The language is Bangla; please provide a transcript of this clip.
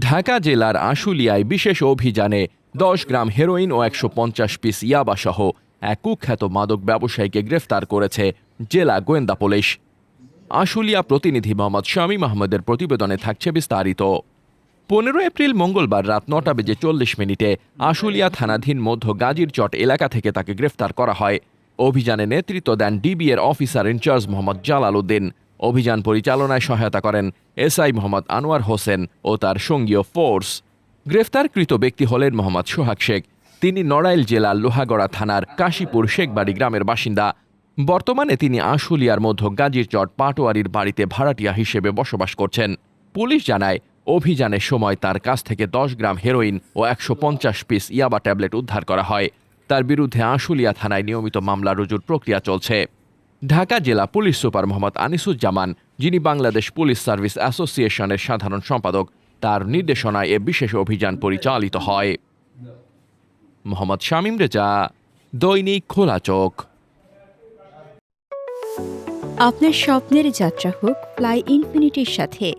ঢাকা জেলার আশুলিয়ায় বিশেষ অভিযানে দশ গ্রাম হেরোইন ও একশো পঞ্চাশ পিস ইয়াবাসহ এক কুখ্যাত মাদক ব্যবসায়ীকে গ্রেফতার করেছে জেলা গোয়েন্দা পুলিশ। আশুলিয়া প্রতিনিধি মোহাম্মদ শামীম আহমদের প্রতিবেদনে থাকছে বিস্তারিত। পনেরো এপ্রিল মঙ্গলবার রাত নটা বেজে চল্লিশ মিনিটে আশুলিয়া থানাধীন মধ্য গাজীর চট এলাকা থেকে তাকে গ্রেফতার করা হয়। অভিযানে নেতৃত্ব দেন ডিবি এর অফিসার ইনচার্জ মোহাম্মদ জালাল উদ্দিন। অভিযান পরিচালনায় সহায়তা করেন এসআই মোহাম্মদ আনোয়ার হোসেন ও তার সঙ্গীয় ফোর্স। গ্রেফতারকৃত ব্যক্তি হলেন মোহাম্মদ সোহাগ শেখ। তিনি নড়াইল জেলার লোহাগড়া থানার কাশীপুর শেখবাড়ি গ্রামের বাসিন্দা। বর্তমানে তিনি আশুলিয়ার মধ্য গাজীর চট পাটোয়ারির বাড়িতে ভাড়াটিয়া হিসেবে বসবাস করছেন। পুলিশ জানায়, অভিযানের সময় তার কাছ থেকে দশ গ্রাম হেরোইন ও একশো পঞ্চাশ পিস ইয়াবা ট্যাবলেট উদ্ধার করা হয়। তার বিরুদ্ধে আশুলিয়া থানায় নিয়মিত মামলা রুজুর প্রক্রিয়া চলছে। ঢাকা জেলা পুলিশ সুপার মোহাম্মদ আনিসুজ্জামান, যিনি বাংলাদেশ পুলিশ সার্ভিস অ্যাসোসিয়েশনের সাধারণ সম্পাদক, তার নির্দেশনায় এ বিশেষ অভিযান পরিচালিত হয়। মোহাম্মদ শামীম রেজা, দৈনিক খোলা চোখ। আপনার স্বপ্নের যাত্রা হোক, ফ্লাই ইনফিনিটির সাথে।